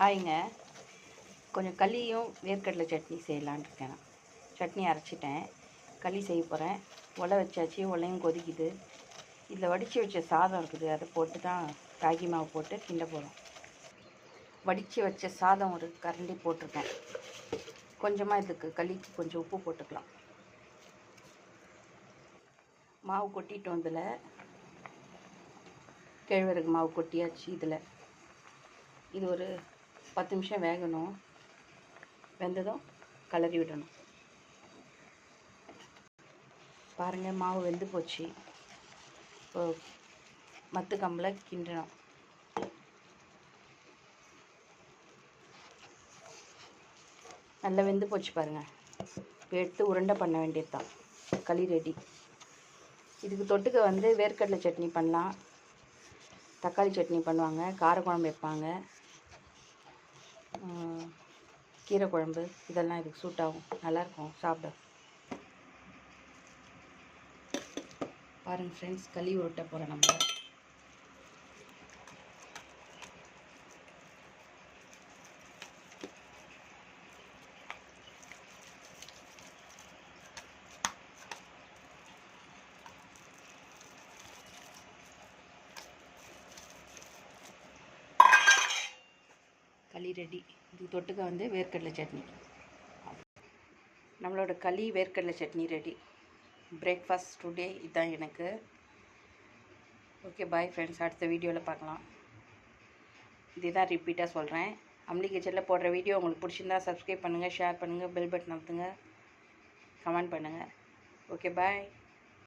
ஹாய்ங்க கொஞ்சம் களியும் வேர்க்கடலை சட்னி செய்யலான்னு இருக்கேன் நான். சட்னி அரைச்சிட்டேன். களி செய்ய போகிறேன் உலை வச்சாச்சு. உலையும் கொதிக்குது. இதில் வடித்து வச்ச சாதம் இருக்குது. அதை போட்டு தான் ராகி மாவு போட்டு கிண்ட போகிறோம் வடித்து வச்ச சாதம் ஒரு கரண்டி போட்டிருக்கேன். கொஞ்சமாக இதுக்கு களிக்கு கொஞ்சம் உப்பு போட்டுக்கலாம். மாவு கொட்டிட்டோம் இதில். கேழ்வரகு மாவு கொட்டியாச்சு இதில். இது ஒரு பத்து நிமிஷம் வேகணும். வெந்ததும் கலரி விடணும். பாருங்கள் மாவு வெந்து போச்சு. இப்போ மத்து கம்பில் கிண்டணும். நல்லா வெந்து போச்சு பாருங்கள் இப்போ எடுத்து உருண்டை பண்ண வேண்டியது தான் களி ரெடி இதுக்கு தொட்டுக்க வந்து வேர்க்கடலை சட்னி பண்ணலாம். தக்காளி சட்னி பண்ணுவாங்க காரக்குழம்பு வைப்பாங்க. கீரை குழம்பு இதெல்லாம் இதுக்கு சூட் ஆகும். நல்லாயிருக்கும் சாப்பிட. பாருங்கள் ஃப்ரெண்ட்ஸ் களி உருட்ட போகிறோம் நம்ம. களி ரெடி. இது தொட்டுக்க வந்து வேர்க்கடலை சட்னி. நம்மளோட களி வேர்க்கடலை சட்னி ரெடி. பிரேக்ஃபாஸ்ட் டுடே இதுதான் எனக்கு. ஓகே பாய் ஃப்ரெண்ட்ஸ் அடுத்த வீடியோவில் பார்க்கலாம். இதுதான் ரிப்பீட்டாக சொல்கிறேன் அம்லி கிச்சனில் போடுற வீடியோ உங்களுக்கு பிடிச்சிருந்தா சப்ஸ்கிரைப் பண்ணுங்கள் ஷேர் பண்ணுங்கள் பெல் பட்டன் நடத்துங்க கமெண்ட் பண்ணுங்கள் ஓகே பாய்